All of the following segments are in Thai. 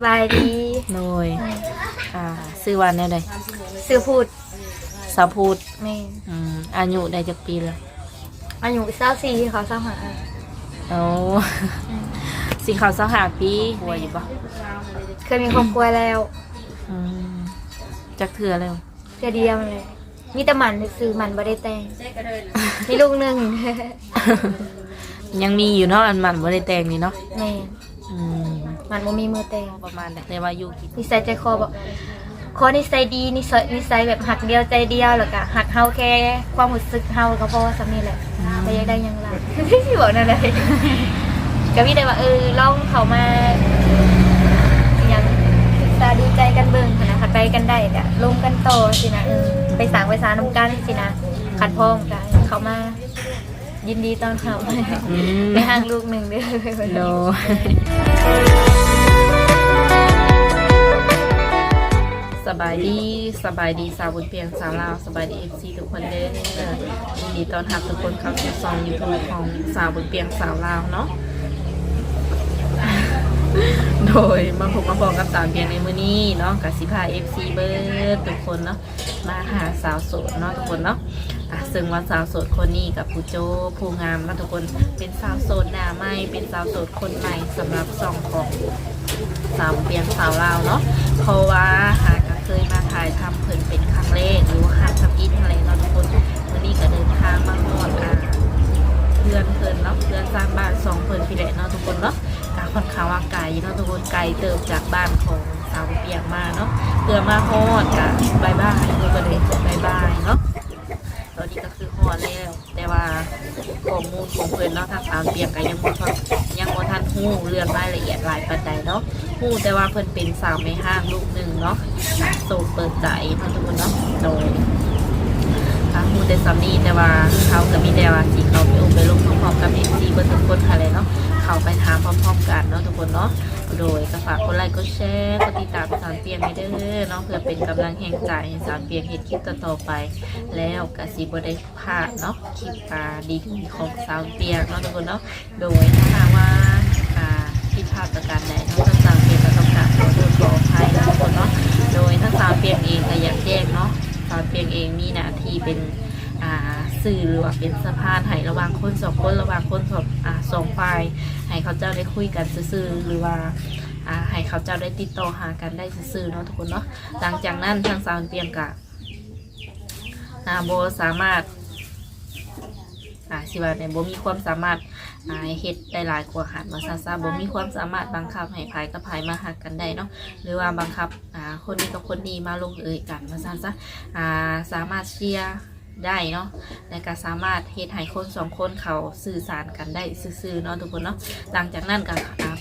สบายดีโดยอ่าซื้อวันแนวใดซื้อพูดสาวพูดแม่นอืมอายุได้จักปีแล้วอายุเศร้าสี่เขาเศร้าหาเอาสิเขาสาวหาปีหัวอยู่ปะเคยมีครอบครัวแล้วอืมจักเถื่อแล้วเดียวเดียวเลยมีแต่หมันซื้อหมันบ่ได้แต่งมีลูกหนึ่งยังมีอยู่เนาะอันมันบ่ได้แต่งนี่เนาะแม่นอืมห มันบ่มีมือแต่งประมาณนั้นแต่ว่าอยู่กินนิสัยใจคอบอกคอนิสัยดีนิสัยนิสัยแบบหักเดียวใจเดียวแล้วก็หักเฮาแค่ความรู้สึกเฮาก็พอสำนี้แหละแต่ยังได้ยังไรที่บอกนั่นเลยก็มีแต่ว่าเออลองเขามาอย่างศึกษาดูใจกันเบิ่งหั้นนะขัดไปกันได้กะลงกันต่อสินะเออไปสร้างไปสร้างนำกันสินะขัดพ้องกันเขามา ยินดีตอนเขาอืมไปห่างลูกหนึ่งเด้อโดสบายดีสบายดีสาวบุญเพียงสาวลาวสบายดีเอฟซีทุกคนเด้อเออยินดีต้อนรับทุกคนเข้าสู่ซองยูทูบของสาวบุญเพียงสาวลาวเนาะโดยมาพบมาบอกกับสาวเพียงในมื้อนี้เนาะกับสิพาเอฟซีเบิร์ดทุกคนเนาะมาหาสาวโสดเนาะทุกคนเนาะอะ ซึ่งว่าสาวโสดคนนี้กับผู้โจผู้งามนะทุกคนเป็นสาวโสดหน้าใหม่เป็นสาวโสดคนใหม่สำหรับซองของสาวเพียงสาวลาวเนาะเพราะว่าหากก็เคยมาถ่ายทำเพิ่นเป็นครั้งแรกหรือว่าครั้งทำอินอะไรเนาะทุกคนวันนี้ก็เดินทางมาฮอดอ่าเพื่อนเพื่อนเนาะเพื่อนสร้างบ้านสองเพื่อนพี่แหละเนาะทุกคนเนาะกาค่อนข้างว่าไกลเนาะทุกคนไกลเติบจากบ้านของสาวเปียกมาเนาะเพื่อมาฮอดกะบายบายทุกคนเลยบายบายเนาะ นี้ก็คือฮอดแล้ว แต่ว่าข้อมูลของเพื่อนเนาะทางสาวเปียกก็ยังบ่ทันยังบ่ทันฮู้เรื่องรายละเอียดหลายปานใดเนาะฮู้แต่ว่าเพิ่นเป็นสาวไม่ห้างลูกหนึ่งเนาะโสดเปิดใจเนาะทุกคนเนาะโดยค่ะมูแต่ซัมนี่แต่ว่าเขากับมีแต่ว่าสีเขาไปอบไปลงพร้อมๆกับเอฟซีเบอร์ทุกคนค่ะเลยเนาะ เขาไปถามพร้อมๆกันเนาะทุกคนเนาะโดยก็ฝากกดไลค์กดแชร์กดติดตามสารเปียงให้เด้อเนาะเพื่อเป็นกำลังแห่งใจให้สารเปียงเห็นคลิปต่อๆไป แล้วกสิบได้พลาดเนาะคลิปอ่าดีของสาวเปียงเนาะทุกคนเนาะโดยถ้าหากว่าอ่าผิดพลาดประการใดเนาะทางสาวเปียงก็ต้องกราบขอโทษขออภัยนะทุกคนเนาะโดยถ้าสาวเปียงเองก็อยากแจ้งเนาะสาวเพียงเองมีหน้าที่เป็นอ่า สื่อหรือว่าเป็นสะพานให้ระหว่างคนสองคนระหว่างคนสองอ่าสองฝ่ายให้เขาเจ้าได้คุยกันซื่อๆหรือว่าอ่าให้เขาเจ้าได้ติดต่อหากันได้ซื่อๆเนาะทุกคนเนาะหลังจากนั้นทางสาวเพียงกะอ่าโบสามารถอ่าสิว่าเนี่ยโบมีความสามารถอ่าเฮ็ดได้หลายกว่าหันมาซาซาโบมีความสามารถบังคับให้ภายกับภายมาหักกันได้เนาะหรือว่าบังคับอ่าคนนี้กับคนนี้มาลงเอยกันมาสั้นซะอ่าสามารถเชียร์ ได้เนาะและก็สามารถเฮ็ดให้คนสองคนเขาสื่อสารกันได้ซื่อๆเนาะทุกคนเนาะหลังจากนั้นก็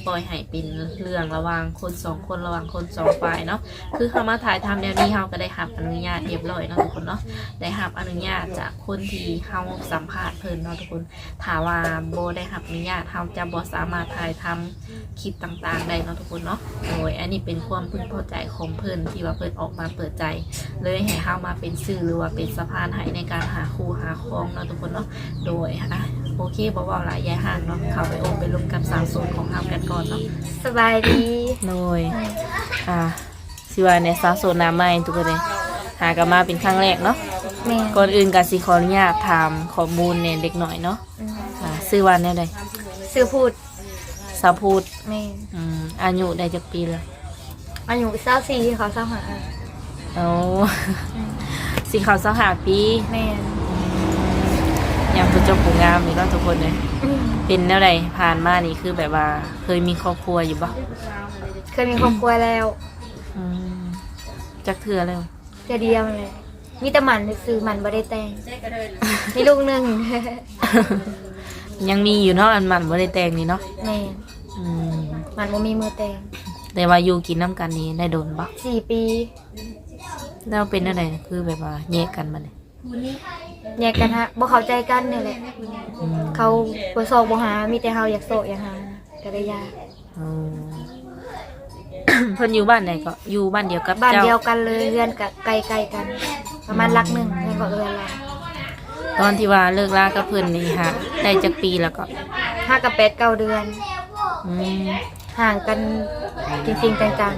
ปล่อยให้เป็นเรื่องระหว่างคนสองคนระหว่างคนสองฝ่ายเนาะคือเขามาถ่ายทำแนวนี้เขาก็ได้รับอนุญาตเรียบร้อยเนาะทุกคนเนาะได้รับอนุญาตจากคนที่เขาสัมภาษณ์เพิ่นเนาะทุกคนถาว่าโบได้รับอนุญาตเขาจะบ่สามารถถ่ายทำคลิปต่างๆ ได้เนาะทุกคนเนาะโดยอันนี้เป็นความพึงพอใจของเพิ่นที่ว่าเพิ่นออกมาเปิดใจ เลยให้เข้ามาเป็นสื่อหรือว่าเป็นสะพานให้ในการหาคู่หาครองเนาะทุกคนเนาะโดยอะโอเคบอกว่าหลายยายห่างเนาะเข้าไปโอมไปลงกับสาวโสดของเรากันก่อนเนาะสบายดีโดยอ่าสิว่าในสาวโสดน้ำใหม่ทุกคนเลยหากันมาเป็นครั้งแรกเนาะแม่ก่อนอื่นก็สิขออนุญาตถามข้อมูลเนี่ยเด็กหน่อยเนาะอืมอ่าซื้อวันเนี่ยใดซื้อพูดสาวพูดแม่อืมอายุได้จักปีแล้วอายุเศร้าสี่เขาเศร้าหาโอ้ สิเขาสาวหาปีแม่อย่างผู้เจ้าผู้งามนี่ก็ทุกคนเลยอืมเป็นแนวใดผ่านมานี่คือแบบว่า เคยมีครอบครัวอยู่ปะเคยมีครอบครัวแล้วอืมจักเถื่อแล้วเดียวเดียวเลยมีแต่หมันซื้อหมันบ่ได้แต่งมีลูกหนึ่งยังมีอยู่เนาะอันมันบ่ได้แต่งนี่เนาะแม่อืมหมันบ่มีมือแต่งแต่ว่าอยู่กินน้ำกันนี่ได้โดนปะสี่ปี แล้วเป็นอะไรคือแบบว่าแยกกันมาเนี่ยแยกกันฮะบ่เข้าใจกันนี่แหละอืมเขาบ่โศกบ่หา มีแต่เฮาอยากโศกอยากหาก็ได้ยากอืมเพิ่นอยู่บ้านไหนก็อยู่บ้านเดียวกับบ้านเจ้าเดียวกันเลยเรือนกับใกล้ๆกัน ประมาณลักหนึ่งเรือนก็เรือนละตอนที่ว่าเลิกลากับเพิ่นนี่ฮะได้จักปีแล้วก็ ห้ากับแปดเก้าเดือน อืมห่างกันจริงๆจัง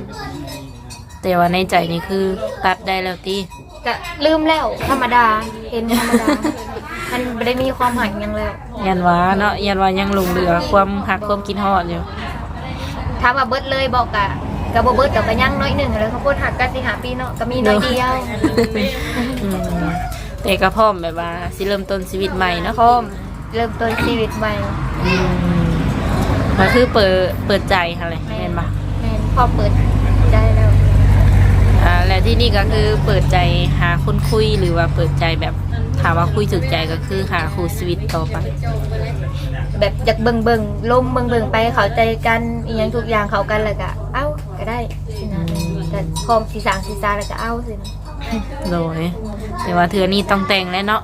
แต่ว่าในใจนี่คือตัดได้แล้วติๆก็ลืมแล้วธรรมดาเห็นธรรมดา มันไม่ได้มีความหักหยังแล้วยันว่าเนาะยันว่ายังหลงเหลือความหักความกินฮอดอยู่ถามว่าเบิดเลยบอกกะกับบ่เบิดแต่ก็ยังน้อยหนึ่งเลยเขาพูดหักกันสิหาปีเนาะก็มีน้อยเดียวอืมแต่ก็พร้อมแบบว่าสิเริ่มต้นชีวิตใหม่เนาะพร้อมเริ่มต้นชีวิตใหม่อืมก็คือเปิดเปิดใจค่ะเลยเห็นปะแม่นพอเปิดใจแล้ว อ่าและ ที่นี่ก็คือเปิดใจหาคนคุยหรือว่าเปิดใจแบบถามว่าคุยถึกใจก็คือหาคู่ชีวิตต่อไป แบบอยากเบิ่งเบิ่งลมเบิ่งเบิ่งไปเข้าใจกันอีหยังทุกอย่างเข้ากันแล้วก็เอ้าก็ได้สินะแต่พร้อมสีสางสีซาแล้วก็เอ้าสินะโดยแต่ว่าเธอนี่ต้องแต่งแล้วเนาะ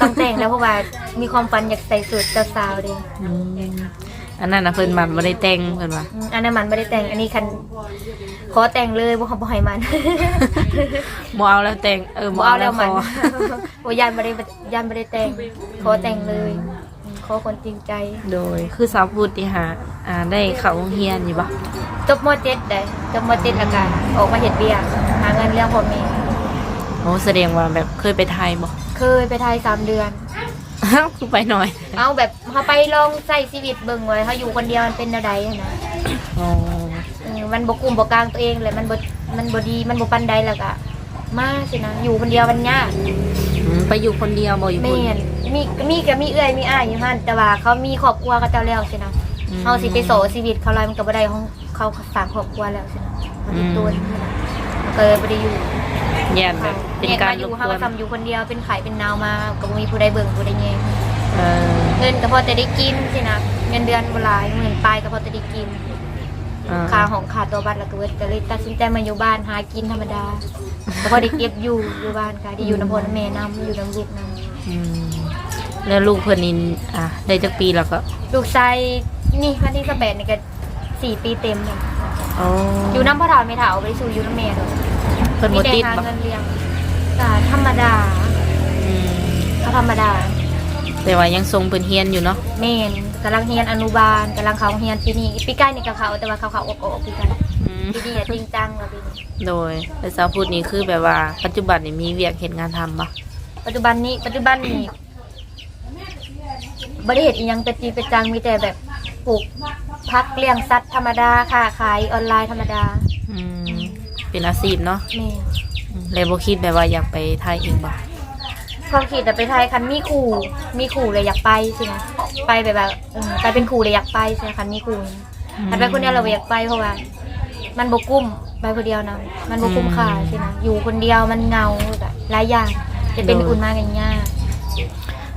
ต้องแต่งแล้วเพราะว่ามีความฝันอยากใส่สูทเจ้าสาวเดิอืมอันนั้นนะเพิ่นมันไม่ได้แต่งเพิ่นว่า อันนั้นมันไม่ได้แต่งอันนี้คัน ขอแต่งเลยบ่ขอบ่ให้มันบ่เอาแล้วแต่งเออบ่เอาแล้วมันขอบ่ยันบ่ได้ยันบ่ได้แต่ง ขอแต่งเลย ขอคนจริงใจโดยคือสาวพูดที่หาอ่าได้เข้าโรงเรียนอยู่ปะจบม .7 ได้จบม .7 แล้วก็ออกมาเฮ็ดเวียกหาเงินเลี้ยงพ่อแม่โอ้แสดงว่าแบบเคยไปไทยบ่ เคยไปไทยสามเดือน อ้าวคือไปหน่อยเอาแบบเขาไปลองใส่ชีวิตเบิ่งไว้เขาอยู่คนเดียวมันเป็นแนวใดอะนะ อ๋อเออ มันบ่กลุ่มบ่กลางตัวเองเลยมันบ่มันบ่ดีมันบ่ปานใดแล้วก็มาสินะอยู่คนเดียวมันยากอืมไปอยู่คนเดียวบ่อยู่คแม่นนมีมีก็มีเอื้อยมีอ้ายอยู่หั่นแต่ว่าเขามีครอบครัวเขาเจ้าแล้วสินะอืมเฮาสิไปโสชีวิตเขาลายมันก็บ่ได้ของเขาสร้างครอบครัวแล้วสินะมันเป็นตัวนี่นะก็เลยบ่ได้อยู่ แย่นแบบเป็นการแยรมบอยู่เฮากวก็นทำอยู่คนเดียวเป็นไข่เป็นนาวมาก็บ่มีผู้ใดเบิ่งผู้ใดแยงเออเงินก็พอจะได้กินสินะเงินเดือนบ่หลายหมื่นปลายก็พอจะได้กิน อ่าค่าของค่าตัวบัตรแล้วก็เวิร์ดก็เลยตัดสินใจมาอยู่บ้านหากินธรรมดาแล้วก็ได้เก็บอยู่อยู่บ้านค่ะที่อยู่น้ำพลแม่น้ำอยู่น้ำลูกน้อืมแล้วลูกเพิ่นนี่อะได้จักปีแล้วก็ำลูกชายนี่พันที่สแปดนี่ก็สี่ปีเต็มเลยอ๋ออยู่น้ำพ่อถาวไม่ถาวไปสู่อยู่น้ำแม่เลยเพิ่นมีบ่แต่ติดหาบ่เงินเลี้ยงก็ธรรมดาอืมเขาธรรมดาแต่ว่ายังทรงเพิ่นเฮียนอยู่เนาะแม่น กำลังเรียนอนุบาลกำลังเขาเรียนปีนี้ปีใกล้นี่กับเขาแต่ว่าเขาเขาออกออกปีกันอืมปีนี้อะจริงจังแล้วปีนี้โดยแต่สาวพูดนี่คือแบบว่าปัจจุบันนี่มีเวียกเห็นงานทำบ่ปัจจุบันนี้ปัจจุบันนี้บริเหตุอีหยังเป็นจริงเป็นจังมีแต่แบบปลูกพักเลี้ยงสัตว์ธรรมดาค่ะขายออนไลน์ธรรมดาอืมเป็นอาชีพเนาะแม่ อืมเลยบ่คิดแบบว่าอยากไปไทยเองบ่ ความคิดแต่ไปไทยคันมีครูมีครูเลยอยากไปสินะไปแบบแบบเออไปเป็นครูเลยอยากไปสินะคันมีครูคันไปคนเดียวเราบ่อยากไปเพราะว่า มันบกุ้มไปคนเดียวนะมันบกุ้มค่าสินะอยู่คนเดียวมันเหงาแบบหลายอย่างจะเป็นอุ่นมากกันยาก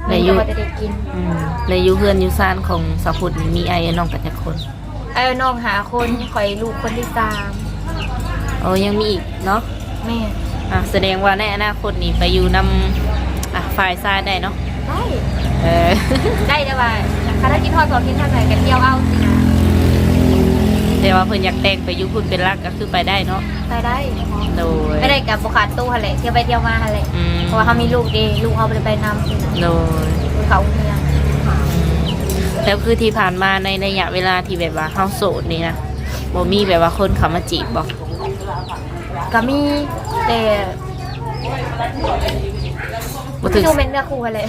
ในมันยุก็บ่จะได้กินอืมในยุเพื่อนยุซานของสาวพุทธนี่มีไอ้น้องกันจักคนไอ้น้องหาคนคอยลูกคนที่สามโอ้ยังมีอีกเนาะแม่อะแสดงว่าในอนาคตนี่ไปอยู่นำ อะฝ่ายซ้ายได้เนาะได้เออได้แต่ว่าคณะกินทอดสองกินทางไหนกันเที่ยวเอาสินะแต่ว่าเพิ่นอยากแต่งไปอยู่พุ่นเป็นรักก็คือไปได้เนาะไปได้โดยไม่ได้กับบุคคลตู้ฮะแหละเที่ยวไปเที่ยวมาฮะแหละอืมเพราะว่าเขามีลูกดีลูกเขาไปไปนำสินะโดยเขาเมียงแล้วคือที่ผ่านมาในระยะเวลาที่แบบว่าเฮาโสดนี่นะบ่มีแบบว่าคนเขามาจีบบ่ก็มีแต่ บ่ถึงชูเมนเนื้อคู่ฮะแหละ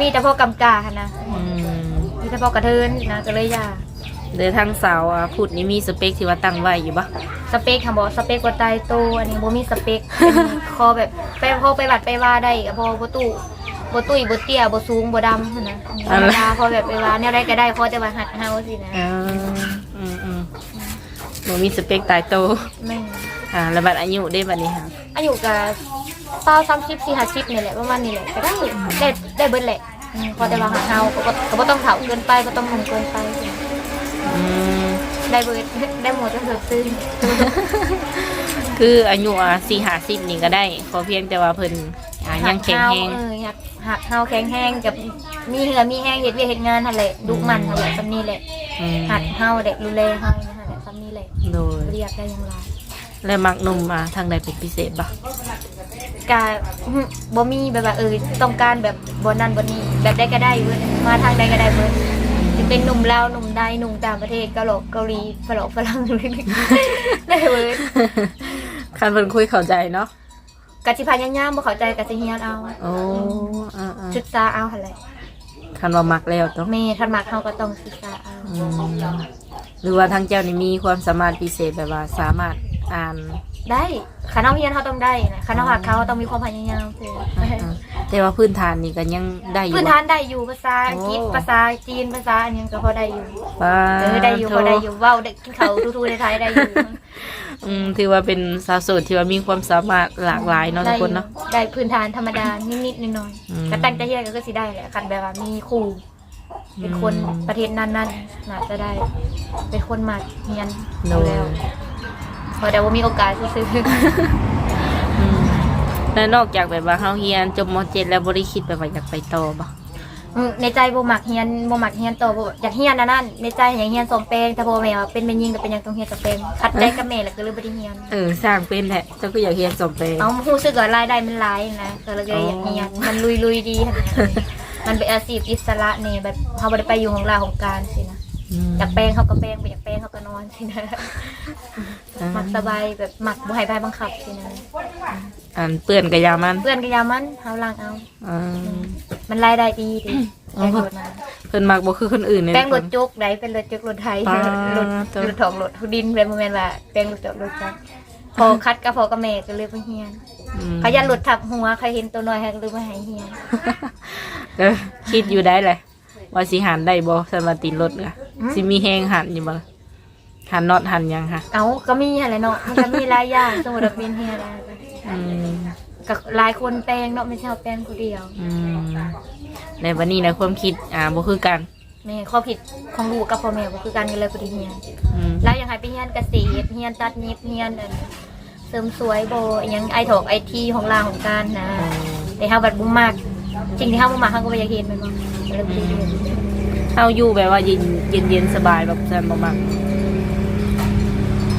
มีแต่พวกกำกาค่ะนะ อืมมีแต่พวกกระเทินนะก็เลยอยาเดี๋ยวทางสาวอะพูดนี่มีสเปคที่ว่าตั้งไว้อยู่บ่สเปคค่ะบอกสเปคว่าตายโตอันนี้บ่มีสเปคเป็นคอแบบไปพอไปบัดไปว่าได้ก็พอบ่ตู้บ่ตุ้ยบ่เตี้ยบ่สูงบ่ดำหั้นนะธรรมดาพอแบบไปว่าแนวใดก็ได้พอแต่ว่าหัดเฮาสินะเอออืมอืมบ่มีสเปคตายโตแม่อ่าแล้วบัดอายุได้บัดนี้ค่ะอายุกั บเป้าสามสิบสี่ห้าสิบนี่แหละประมาณนี้แหละก็ได้ได้ได้เบิดแหละอืมพอแต่ว่าหาเฮาก็บ่ก็บ่ต้องเฒ่าเกินไปก็ต้องหนุ่มเกินไป อืมได้เบิดได้หมดจนเถิดซึ้งคืออายุอะ4 50นี่ก็ได้ ขอเพียงแต่ว่าเพิ่นอ่ายังแข็งแรงเอออยากหักเฮาแข็งแห้งกับมีเหือมีแห้งเฮ็ดเวียกเฮ็ดงานนั่นแหละดุมันนั่นแหละซำนี้แหละอืมหัดเฮาเด็กดูแลเฮานั่นแหละซำนี้แหละโดยเรียกได้อยังไงแล้วมักหนุ่มอะทางใดเป็นพิเศษบ่ กาอื้อบ่มีแบบว่าเออต้องการแบบบ่นั่นบ่นี่แบบใดก็ได้เบิดมาทางใดก็ได้เบิดอืมจะเป็นหนุ่มลาวหนุ่มใดหนุ่มต่างประเทศเกาหลีเกาหลีฝรั่งฝรั่งได้เว้ยคันเพิ่นคุยเข้าใจเนาะกะสิพาย่างๆบ่เข้าใจกะสิเฮียนเอาโอ้อ่าศึกษาเอาหั่นแหละๆคันว่ามักแล้วเนาะแม่ทันมักเฮาก็ต้องศึกษาเอาอืมหรือว่าทางเจ้านี่มีความสามารถพิเศษแบบว่าสามารถอ่าน ได้คันเฮาเฮียนเฮาต้องได้นะคันเฮาหักเขาต้องมีความพยายามเด้ออ่าๆแต่ว่าพื้นฐานนี่ก็ยังได้อยู่พื้นบ่ฐานได้อยู่ภาษาอังกฤษโอ้ภาษาจีนภาษาอันยังก็พอได้อยู่ว่าเออได้อยู่พอได้อยู่เว้าได้กินเขาวทูๆในไทยได้อยู่อืมถือว่าเป็นสาวโสดที่ว่ามีความสามารถหลากหลายเนาะทุกคนเนาะได้พื้นฐานธรรมดานิดๆหน่อยอืมๆก็ตั้งใจเฮียนก็คือสิได้แหละคันแบบว่ามีครูเป็นคนอืมประเทศนั้นๆน่าจะได้เป็นคนมาเฮียนโดดูยแล้ว พอแต่ว่ามีโอกาสซื้ออืมแล้วนอกจากแบบว่าเฮาเรียนจบม .7 แล้วบ่ได้คิดแบบว่าอยากไปต่อบ่ๆอืมในใจบ่มักเฮียนบ่มักเฮียนต่อบ่อยากเฮียนอันนั่นในใจอยากเฮียนสองแปลงแต่พอแม่ว่าเป็นแม่ยิงก็เป็นหยังต้องเฮียนกับแปลงขัดใจกับแม่แล้วก็เลยบ่ได้เฮียนเออสร้างเป็นแหละเจ้าก็อยากเรียนสอบไปเอารู้สึกว่ารายได้มันหลายนะก็เลยอยากเฮียนมันลุยๆดีหั่นนะมันเป็นอาชีพอิสระนี่แบบเฮาบ่ได้ไปอยู่ของลาของการสินะ อยากแปลงเขาก็แปลงไปอยากแปลงเขาก็นอนสินะหมักสบายแบบหมักบ่ให้ใบบังคับสินะอันเปื้อนกับยามันเพื่อนก็ยามันเฮาล้างเอาอ่ามันรายได้ดีดิอ๋แปลองรถมาเพิ่นมักบ่คือคนอื่นเลยแปลงรถจุกได้เป็นรถจุกรถไทยปลารถตัวรถถองรถดินเป็นโมเมนต์ว่าแปลงรถจุกรถจักรพอคัดกับพอกับแม่ก็เลยไปเฮียนอืมเขายันรถทับหัวใครเห็นตัวน้อยให้ก็เลยมาให้เฮียนก็คิดอยู่ได้แหละว่าสิหันได้บ่สำหรับติดรถอะอืม สิมีแฮงหันอยู่บ่ล่ะหันน็อตหันหยังค่ะเอาก็มีอะไรเนาะมันก็มีหลายอย่างสมมุติว่าเป็นเฮียนอะไรอืมก็หลายคนแปลงเนาะไม่ใช่ว่าแปลงคนเดียว อืมในวันนี้นะความคิดอ่าบ่คือกันแม่ข้อผิดของลูกกับพ่อแม่ก็คือการกันเลยพอดีเฮียนอืมแล้วยังให้ไปเฮียนเกษตรเฮียนตัดเย็บเฮียนอันเสริมสวยโบอิหยังไอถอกไอทีของลางของการนะ แต่เฮาบัดบุมากสิ่งที่เฮาบ่มากเฮาก็บ่อยากเห็นแมันบ่ก็เลยบ่ได้เรียน เอาอยู่แบบว่าเย็นเย็นเย็นสบายแบบจันบ่มัก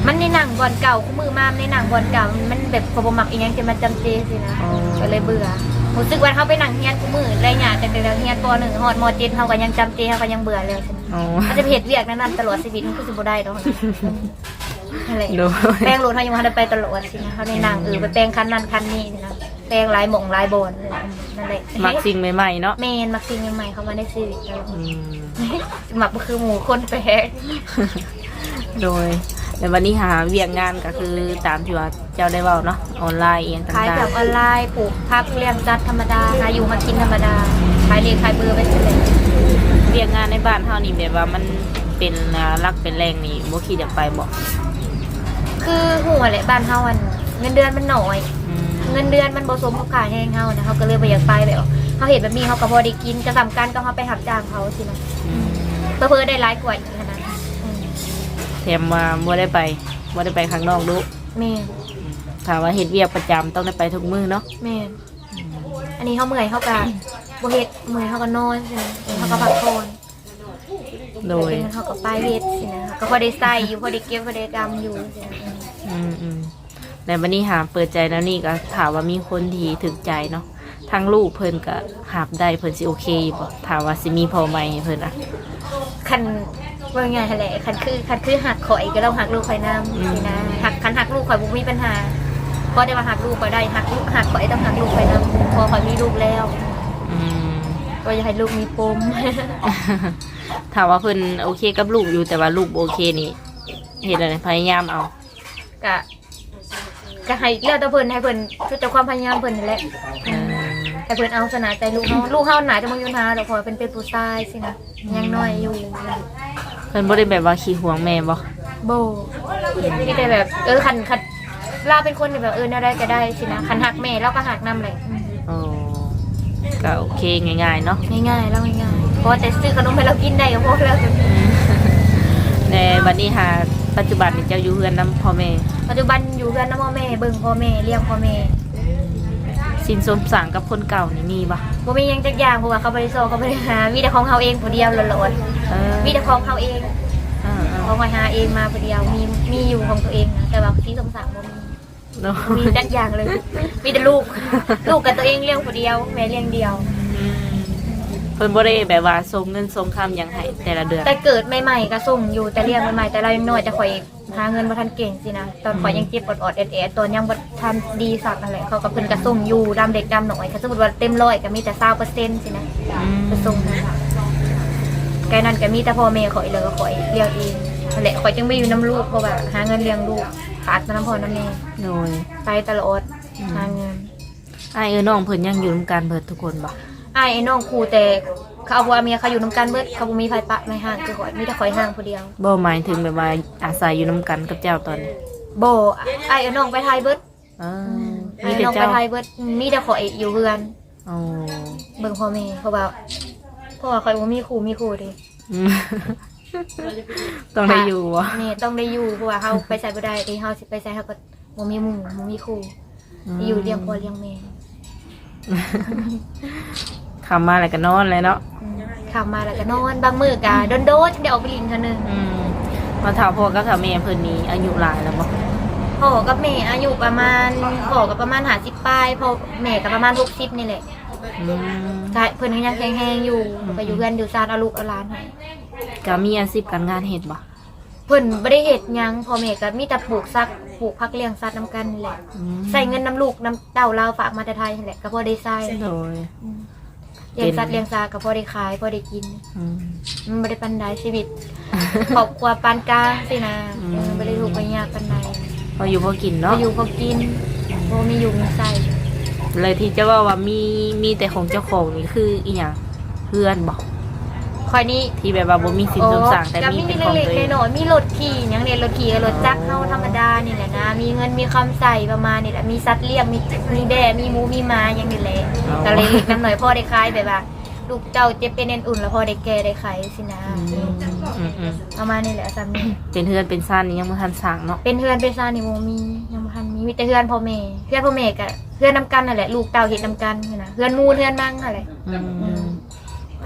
มันในหนังบอลเก่าคู่มือมาในหนังบอลเก่ามันแบบพอบ่มักอีหยังจะมาจำเจสินะก็เลยเบื่อรู้สึกว่าเฮาไปหนังเฮียนคู่มือเลยหยาแต่แต่เฮียนป .1 ฮอดม .7 เฮาก็ยังจำเจเฮาก็ยังเบื่อเลยสินะอ๋ออาจจะไปเฮ็ดเวียกนั้นๆตลอดชีวิตมันก็สิบ่ได้ดอกนะอะไรโดย แป้งรถเขายังมาได้ไปตลอดสินะเขาในนางเออไปแป้งคันนั้นคันนี้สินะ แป้งหลายหม่องหลายบอนเลยนั่นแหละมักสิ่งใหม่ๆเนาะเมนมักซิงใหม่ๆเขามาได้ซื้อตลอดอืมหมักก็คือหมูคนแปลกโดยในวันนี้หาเวียกงานก็คือตามที่ว่าเจ้าได้เว้าเนาะออนไลน์เองต่าขายงแบบออนไลน์ปลูกพักเลี้ยงจัดธรรมดาหาอยู่มากินธรรมดาขายเลขขายเบอร์ไปเลยๆเวียกงานในบ้านเฮานี่แบบว่ามันเป็นอ่ารักเป็นแรงนี่บ่คิดอยากไปบ่คือหัวแหละบ้านเฮาอันเงินเดือนมันน้อยอืม เงินเดือนมันบ่สมกับค่าแห้งเฮานะเฮาก็เลยบ่อยากไปแบบเขาเห็นแบบนี้เขาก็พอได้กินกระสำกันก็เขาไปหับจ้างเขาสินะอืมเพื่อๆได้ร้ายกว่าอีกนะอืมแถมว่าบ่ได้ไปบ่ได้ไปข้างนอกดูแม่นถ้าว่าเฮ็ดเวียกประจำต้องได้ไปทุกมื้อเนาะแม่นอันนี้เขาเมื่อยเขาก็บ่เฮ็ดเมื่อยเขาก็นอนสินะเขาก็พักผ่อนโดยเป็นเขาก็ไปเฮ็ดสินะก็พอได้ใส่อยู่พอได้เก็บพอได้กำอยู่สินะ อืมอืม ในวันนี้หาเปิดใจแล้วนี่ก็ถามว่ามีคนที่ถึกใจเนาะทั้งลูกเพิ่นก็หาบได้เพิ่นสิโอเคอยู่บ่ถามว่าสิมีพอไหมให้เพิ่นอะคันว่าไงหั่นแหละคันคือคันคือหักข่อยก็ต้องหักลูกข่อยนํอืมสินะหักคันหักลูกข่อยบ่มีปัญหาเพราะได้ว่าหักลูกข่อยได้หักลูกหักข่อยต้องหักลูกข่อยนํเพอข่อยมีลูกแล้วอืมก็อยากให้ลูกมีปมถามว่าเพิ่นโอเคกับลูกอยู่แต่ว่าลูกบ่โอเคนี่เฮ็ดอะไรพยายามเอาก็ ก็ให้เลือกแต่เพิ่นให้เพิ่นคือแต่ความพยายามเพิ่นนั่นแหละเออให้เพิ่นเอาสนาใจลูกเฮาลูกเฮาหนาจะมาอยู่นาดอกเพราะว่าเป็นเป็นผู้ชายสินะยังน้อยอยู่เพิ่นบ่ได้แบบว่าขี้หวงแม่บ่โบมีแต่แบบเออคันคันลาเป็นคนที่แบบเออแนวได้ก็ได้สินะคันหักแม่เราก็หักนำเลยโอ้ก็โอเคง่ายๆเนาะง่ายๆแล้วง่ายๆเพราะว่าแต่ซื้อขนมให้เรากินได้ก็พอแล้ว ในวันนี้หา ปัจจุบันนี่เจ้าอยู่เฮือนนํพ่อแม่ปัจจุบันอยู่กันน้ำพ่อแม่เบิ่งพ่อแม่เลี้ยงพ่อแม่สินสมสั่งกับคนเก่านี่มีบ่บ่มีหยังจักอย่างเพราะว่าเขาบ่ได้โซเขาบ่ได้หามีแต่ของเขาเองผู้เดียวหลอนเออๆมีแต่ของเขาเองอ่าของมาหาเองมาผู้เดียวมีมีอยู่ของตัวเองนะแต่ว่าที่สมศักดิ์บ่มีๆเนาะมีจักอย่างเลย มีแต่ลูก ลูกกับตัวเองเลี้ยงคนเดียวแม่เลี้ยงเดียวอืม เพิ่นบ่ได้แบบว่าส่งเงินส่งคำหยังให้แต่ละเดือน แต่เกิดใหม่ๆก็ส่งอยู่แต่เรียงใหม่ๆแต่เรายังน้อยแต่ข่อยหาเงินบ่ทันเก่งสินะตอนข่อยยังเจ็บอดๆแอดๆตอนยังบ่ทันดีสักนั่นแหละเขาก็เพิ่นก็ส่งอยู่ดำเด็กดำหน่อยก็สมมุติว่าเต็มร้อยก็มีแต่20%สินะอืมก็ส่งให้ค่ะแกนั้นก็มีแต่พ่อแม่ข่อยเลยก็ข่อยเลี้ยงเองนั่นแหละข่อยจึงไปอยู่น้ำลูกเพราะว่าหาเงินเลี้ยงลูกขาดมาน้ำพ่อน้ำแม่โดย ไปตลอดหาเงิน อ้ายเอ้ยน้องเพิ่นยังอยู่นํกันเบิดทุกคนบ่ อ้ายไอ้น้องครูแต่เขาเอาผัวเมียเขาอยู่น้ำกันเบิดเขาบ่มีไผปะในห้างคือข่อยมีแต่ข่อยห้างผู้เดียวบ่หมายถึงแบบว่าอาศัยอยู่นํกันกับเจ้าตอนนี้โบไอ้ไอ้น้องไปไทยเบิดเออไอ้มีแต่น้องไปเจ้าไทยเบิดมีแต่ข่อยอยู่เฮือนอ๋อเบิ่งพ่อแม่เพราะว่าเพราะว่าข่อยบ่มีครูมีครูเดิอืมต้องได้อยู่บ่นี่ต้องได้อยู่เพราะว่าเฮาไปใส่บ่ได้ที่เฮาสิไปใส่เฮาก็บ่มีหมู่บ่มีครูอยู่เลี้ยงพ่อเลี้ยงแม่ คำมาแล้วก็นอนเลยเนาะอืมข้ามมาแล้วก็นอนบางมื้อก็โดนๆจังได้ออกไปลินเทื่อนึงอืมมาถามพ่อกับถามแม่เพิ่นนี้อายุหลายแล้วบ่พ่อกับแม่อายุประมาณพ่อก็ประมาณ50ปลายพ่อแม่ก็ประมาณ60นี่แหละอืมก็เพิ่นก็ยังแข็งๆอยู่ไปอยู่เฮือนอยู่ซานเอาลูกเอาหลานให้ก็มีอาชีพการงานเฮ็ดบ่ เพิ่นบ่ได้เฮ็ดหยังพ่อแม่ก็มีแต่ปลูกสักปลูกผักเลี้ยงสัตว์นํกันนี่แหละอืมใส่เงินน้ำลูกน้ำเต้าเราฝากมาแต่ไทยนั่นแหละก็พอได้ใส่โดยอืมเลี้ยงสัตว์เลี้ยงซาก็พอได้ขายพอได้กินอืมมันบ่ได้ปันใดชีวิตครอบครัวปานกลางสินะอืมเออบ่ได้ถูกข์บ่ยากปานใดพออยู่พอกินพอเนาะอยู่พอกินบ่มีอยู่มีใส่เลยที่จะว่าว่ามีมีแต่ของเจ้าของนี่คืออีหยังเพื่อนบ่ คอยนี้ที่แบบว่าบ่มีสินสมสั่งแต่ก็มีมีเป็นของเล็กตัวเองๆน้อยๆมีรถขี่หยังเนี่ยรถขี่กับรถจักรเฮาธรรมดานี่แหละนะ มีเงินมีคำใส่ประมาณนี่แหละมีสัตว์เลี้ยงมีมีแดมีหมูมีหมาอย่างนี้แหละก็เลยน้ำหน่อยพ่อได้ขายแบบว่าลูกเจ้าเจ็บเป็นเอ็นอุ่นแล้วพ่อได้แก่ได้ขายสินะอืมอืมอืมประมาณนี้แหละสามีเป็นเพื่อนเป็นซ่านนี่ยังบ่ทันสั่งเนาะเป็นเพื่อนเป็นซานิโมมียังบ่ทันมีมีแต่เพื่อนพ่อแม่เพื่อนพ่อแม่กับเพื่อนนำกันนั่นแหละลูกเต่าเห็ดนำกันนี่นะเพื่อนหมูเพื่อนมั่งนั่นแหละ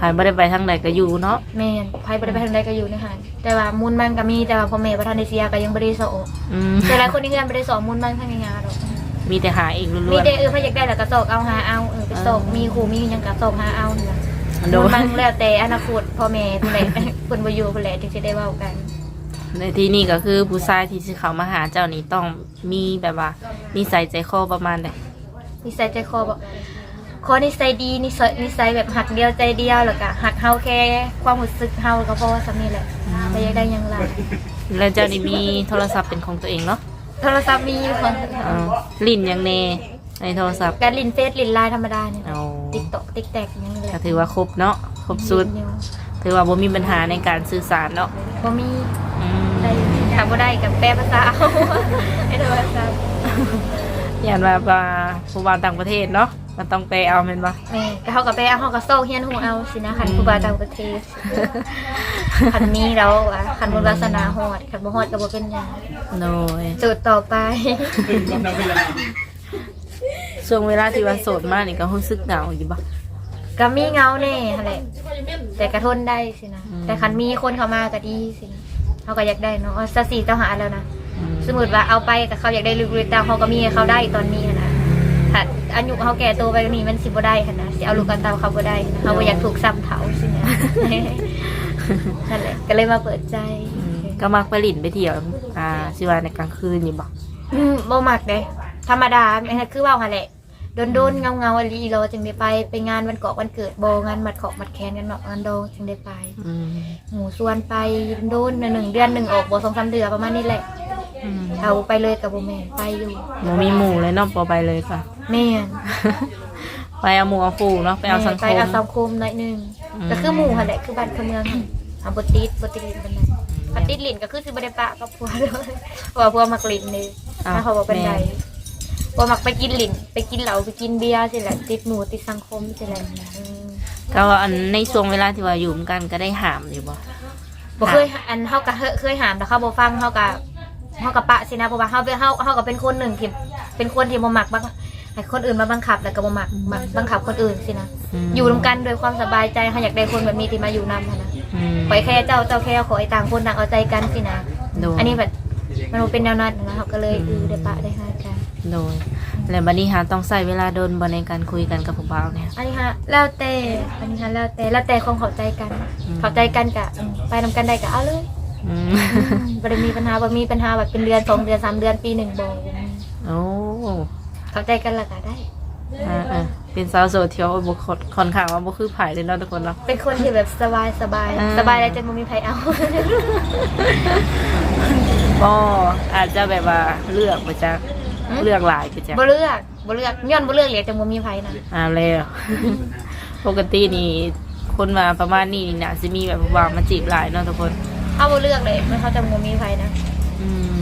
อืมใครบ่ได้ไปทางใดก็อยู่เนาะแม่นไผบ่ได้ไปทางใดก็อยู่ในหันแต่ว่ามูลมันก็มีแต่ว่าพ่อแม่บ่ทันได้เสียก็ยังบ่ได้สอบอืมแต่หลายคนในเพื่อนบ่ได้สอบมูลมันทางงานหรอกมีแต่หาเองล้มีวนแต่เออพอยากได้แล้วก็สอบเอาหาเอาเออไปสอบอ่ามีมีครูมีหยังก็สอบหาเอานี่ล่ะๆโดมูลยมันแล้วแต่อนาคตพ่อแม่ผู้ใดเพิ่นบ่อยู่ผู้ใดถึงสิได้เว้ากัน ในที่นี่ก็คือผู้ชายที่สิเข้ามาหาเจ้านี่ต้องมีแบบว่านิสัยใจคอประมาณใด นิสัยใจคอบอก คอนิสัยดีนิสัยนิสัยแบบหักเดียวใจเดียวแล้วก็หักเฮาแค่ความรู้สึกเฮาก็พอสำนี้แหละไปอยากได้หยังไรแล้วเจ้านี่มีโทรศัพท์เป็นของตัวเองเนาะโทรศัพท์มีอยู่คนอ่าลิ้นยังแน่ในโทรศัพท์การลินเฟซลินไลน์ธรรมดาเนี่ยเอาติ๊กต็อกติ๊กแตกอย่างนี้แหก็ละถือว่าครบเนาะครบสุดอยู่ถือว่าบ่มีปัญหาในการสื่อสารเนาะบ่มีอืมได้ถามบ่ได้กับแปลภาษาเอาให้โทรศัพท์ อย่างว่าว่าผู้บ่าวต่างประเทศเนาะ มันต้องไปเอาแม่นบ่แม่แต่เฮาก็ไปเอาเฮาก็โซกเฮียนหูเอาสินะคันอืมผู้บ่าวต่างประเทศคันมีแล้วอะคันบุญวาสนาฮอดคันบ่ฮอดก็บ่เป็นหยังโดยสูตรต่อไปช่วงเวลาที่ว่าโสดมากนี่ก็รู้สึกเหงาอยู่บ่ก็มีเงาแน่หั่นแหละแต่กระทนได้สินะอืมแต่คันมีคนเข้ามาก็ดีสินะเขาก็อยากได้เนาะสสีเจ้าหาแล้วนะอืมสมมติว่าเอาไปกับเขาอยากได้ลึกๆแต่เขาก็มีให้เขาได้ตอนนี้หั้นนะถ้า อายุเขาแก่ตัวไปกว่านี้มันสิบ่ได้ค่ะนะสิเอาลูกกันตามเขาบ่ได้หั้นนะเขาบ่อยากถูกซ้ำเถาสินะนั่นแหละก็เลยมาเปิดใจอืมก็มักไปลิ้นไปเที่ยวอ่าสิว่าในกลางคืนอยู่บ่อืมบ่มักเด้ธรรมดาแม่นคือเว่าหั่นแหละ โดนๆเงาๆอลีเราจึงได้ไปไปงานวันเกาะวันเกิดบ่งานมัดขอกมัดแขนกันเนาะงานดองจึงได้ไปอืมหมูส่วนไปโดนหนึ่งเดือนหนึ่งออกบ่สองสามเดือนประมาณนี้แหละอืมเอาไปเลยกับโบแมนไปอยู่บ่มีหมู่เลยเนาะบ่ไปเลยค่ะแม่นไปเอาหมู่เอาคู่เนาะไปเอาสังคไปมเอาสังคมหน่อยหนึงอืมก็คือหมู่หั่นแหละคือบ้านคือเมืองเอาบติดบติดลินเป็นไงบติดลินก็คือสิบ่ได้ปะกับผัวเลยเพราะว่าผัวมักลินนี่ถ้าเขาบอกเป็นไง ผัวมักไปกินลินไปกินเหล้าไปกินเบียร์สิแหละติดหมู่ติดสังคมสิแหละอืมก็ว่าอันในช่วงเวลาที่ว่าอยู่กันก็ได้หามอยู่บ่บ่เคยอันเฮาก็เคยหามแต่เขาบ่ฟังเฮาก็เฮาก็ปะสินะเพราะว่าเฮาเป็นเฮาเฮาก็เป็นคนหนึ่งที่เป็นคนที่บ่มักบังให้คนอื่นมาบังคับแล้วก็บ่มักมักบังคับคนอื่นสินะมอยู่ร่วมกันโดวยความสบายใจเขาอยากได้คนแบบนี้ที่มาอยู่นำหั้นนะอืมขอให้แค่เจ้าเจ้าแค่ขอให้ต่างคนต่างเอาใจกันสินะ โดยอันนี้แบบมันบ่เป็นแนวนั้นนะเขาก็เลยอือได้ปะได้ให้กัน โดยแล้วบัดนี้หาต้องใช้เวลาโดนบ่ในการคุยกันกับผู้บ่าวเนี่ย อันนี้ฮะแล้วแต่อันนี้ฮะแล้วแต่แล้วแต่ความเข้าใจกันอืม เข้าใจกันกะอืมไปนำกันได้กะเอาเลยอืมบ่ได้มีปัญหาบ่มีปัญหาแบบเป็นเดือนสองเดือนสามเดือนปีหนึ่งบ่โอ้เข้าใจกันและกะได้ อ่าอ่าเป็นสาวโสดเที่ยวบ่ค่อนค่อนข้างว่าบ่คือไผเลยเนาะทุกคนเนาะ เป็นคนที่แบบสบายสบายอ่า สบายแล้วจนบ่มีใครเอา ก็อาจจะแบบว่าเลือกไปจากอืม เลือกหลายไปจากบ่เลือกบ่เลือกย้อนบ่เลือกเลยจนบ่มีใครนะอ่าแล้ว ปกตินี่คนมาประมาณนี้นี่น่าสิมีแบบว่ามาจีบหลายเนาะทุกคน เอาบ่เลือกเลยมันเขาจะบ่มีใครนะ อืม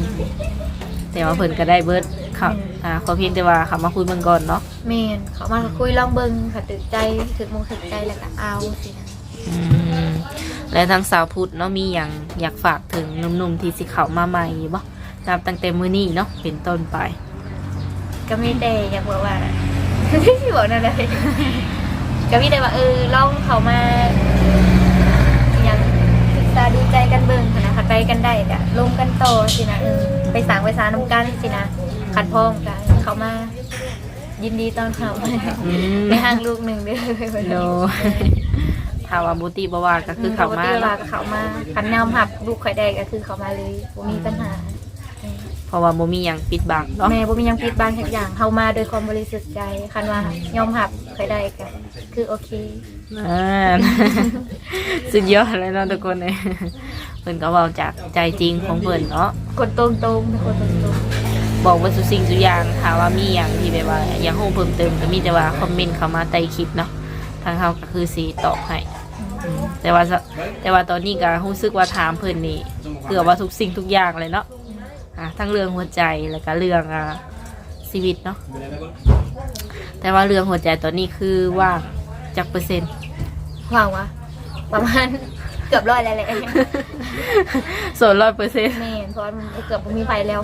แต่ว่าเพิ่นก็ได้เบิดค่ะอ่าขอเพียงแต่ว่าเขามาคุยเบิ่งก่อนเนาะแม่นเขามาคุยลองเบิ่งค่ะตึกใจถึกมงถึกใจแล้วก็เอาสินะอืมและทางสาวพุทธเนาะมีอย่างอยากฝากถึงหนุ่มๆที่สิเข้ามาใหม่บ่นับตั้งแต่มื้อนี้เนาะเป็นต้นไป ก็มีแต่อยากบอกว่าสิบอกนั่นเลย ก็มีแต่ว่าเออลองเขามาอย่างศึกษาดูใจกันเบิ่งหั้นนะขัดไปกันได้กะลงกันต่อสินะเออไปสร้างไปสร้างนำกันสินะขัดพ้องกันเขามา ยินดีตอนเขาอืมในห้างลูกหนึ่งเด้อโนถ้าว่าบุติบว่าก็คือเขามา ปกติเวลาก็เขามาคันแนวหับลูกข่อยได้ก็คือเขามาเลยบ่มีปัญหา เพราะว่าบ่มีหยังปิดบังเนาะแม่บ่มีหยังปิดบังทุกอย่างเข้ามาโดยความบริสุทธิ์ใจคันว่ายอมหับข่อยได้ก็คือโอเคอ่าสุดยอดเลยเนาะทุกคนเลยเพิ่นก็เว้าจากใจจริงของเพิ่นเนาะคนตรงตรงๆเป็นคนตรงตรงบอกว่าสุสิ่งทุกอย่างถ้าว่ามีอย่างที่แบบว่าอยากรู้เพิ่มเติมก็มีแต่ว่าคอมเมนต์เข้ามาใต้คลิปเนาะทางเฮาก็คือสิตอบให้อืมแต่ว่าสแต่ว่าตอนนี้ก็รู้สึกว่าถามเพิ่นนี่เกือบว่าทุกสิ่งทุกอย่างเลยเนาะ อะทั้งเรื่องหัวใจแล้วก็เรื่องอ่าชีวิตเนาะแต่ว่าเรื่องหัวใจตอนนี้คือว่างจักเปอร์เซ็นต์ๆว่างวะประมาณเกือบร้อยแล้วแหละโสดร้อยเปอร์เซ็นต์แม่นเพราะมันเกือบบ่มีไฟแล้ว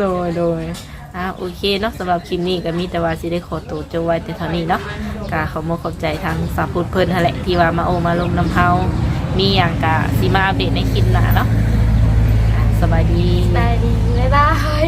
โดยโดยอ่าโอเคเนาะสำหรับคลิปนี้ก็มีแต่ว่าสิได้ขอตัวจบไว้แต่เท่านี้เนาะกาขอมขอบใจทางสาวพูดเพิ่นนั่นแหละที่ว่ามาโอมาลมน้ำเฮามีอย่างกะสิมาอัปเดตในคลิปหน้าเนาะ สบายดีสบายดีบ๊ายบาย